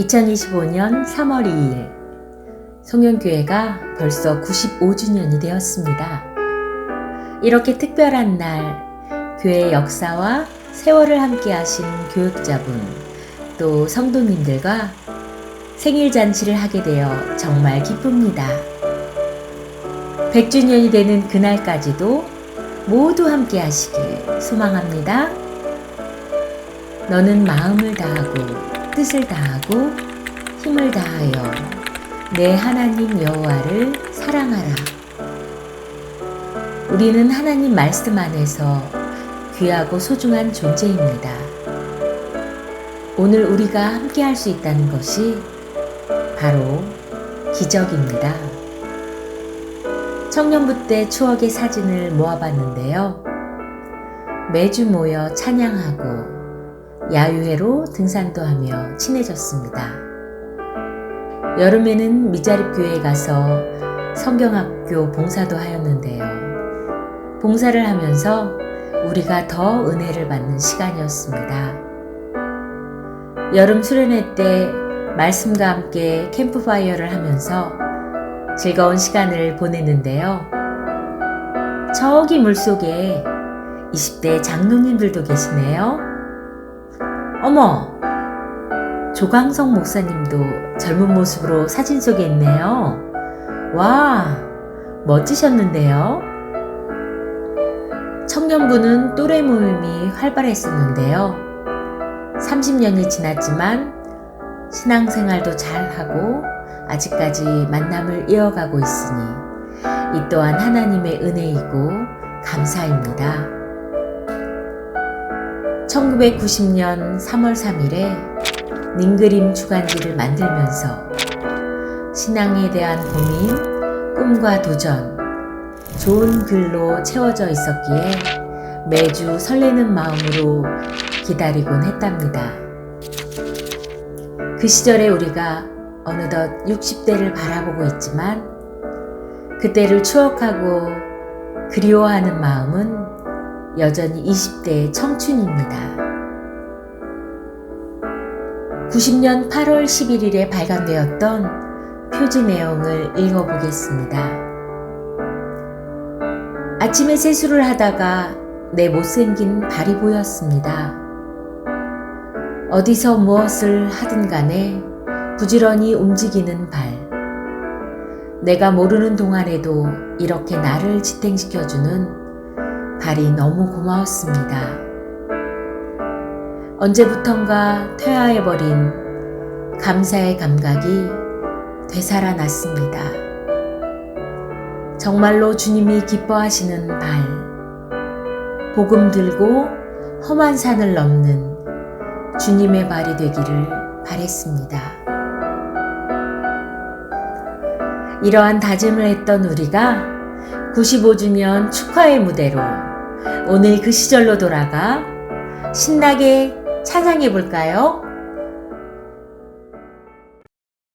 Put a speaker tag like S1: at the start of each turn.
S1: 2025년 3월 2일 송영교회가 벌써 95주년이 되었습니다. 이렇게 특별한 날 교회 역사와 세월을 함께 하신 교육자분 또 성도님들과 생일 잔치를 하게 되어 정말 기쁩니다. 100주년이 되는 그날까지도 모두 함께 하시길 소망합니다. 너는 마음을 다하고 뜻을 다하고 힘을 다하여 내 하나님 여호와를 사랑하라. 우리는 하나님 말씀 안에서 귀하고 소중한 존재입니다. 오늘 우리가 함께 할 수 있다는 것이 바로 기적입니다. 청년부 때 추억의 사진을 모아봤는데요. 매주 모여 찬양하고 야유회로 등산도 하며 친해졌습니다. 여름에는 미자립 교회에 가서 성경학교 봉사도 하였는데요. 봉사를 하면서 우리가 더 은혜를 받는 시간이었습니다. 여름 수련회 때 말씀과 함께 캠프파이어를 하면서 즐거운 시간을 보냈는데요. 저기 물속에 20대 장로님들도 계시네요. 어머! 조광성 목사님도 젊은 모습으로 사진 속에 있네요. 와! 멋지셨는데요. 청년부는 또래 모임이 활발했었는데요. 30년이 지났지만 신앙생활도 잘하고 아직까지 만남을 이어가고 있으니 이 또한 하나님의 은혜이고 감사입니다. 1990년 3월 3일에 닝그림 주간지를 만들면서 신앙에 대한 고민, 꿈과 도전, 좋은 글로 채워져 있었기에 매주 설레는 마음으로 기다리곤 했답니다. 그 시절에 우리가 어느덧 60대를 바라보고 있지만 그때를 추억하고 그리워하는 마음은 여전히 20대의 청춘입니다. 90년 8월 11일에 발간되었던 표지 내용을 읽어보겠습니다. 아침에 세수를 하다가 내 못생긴 발이 보였습니다. 어디서 무엇을 하든 간에 부지런히 움직이는 발. 내가 모르는 동안에도 이렇게 나를 지탱시켜주는 발이 너무 고마웠습니다. 언제부턴가 퇴화해버린 감사의 감각이 되살아났습니다. 정말로 주님이 기뻐하시는 발, 복음 들고 험한 산을 넘는 주님의 발이 되기를 바랬습니다. 이러한 다짐을 했던 우리가 95주년 축하의 무대로 오늘 그 시절로 돌아가 신나게 찬양해 볼까요?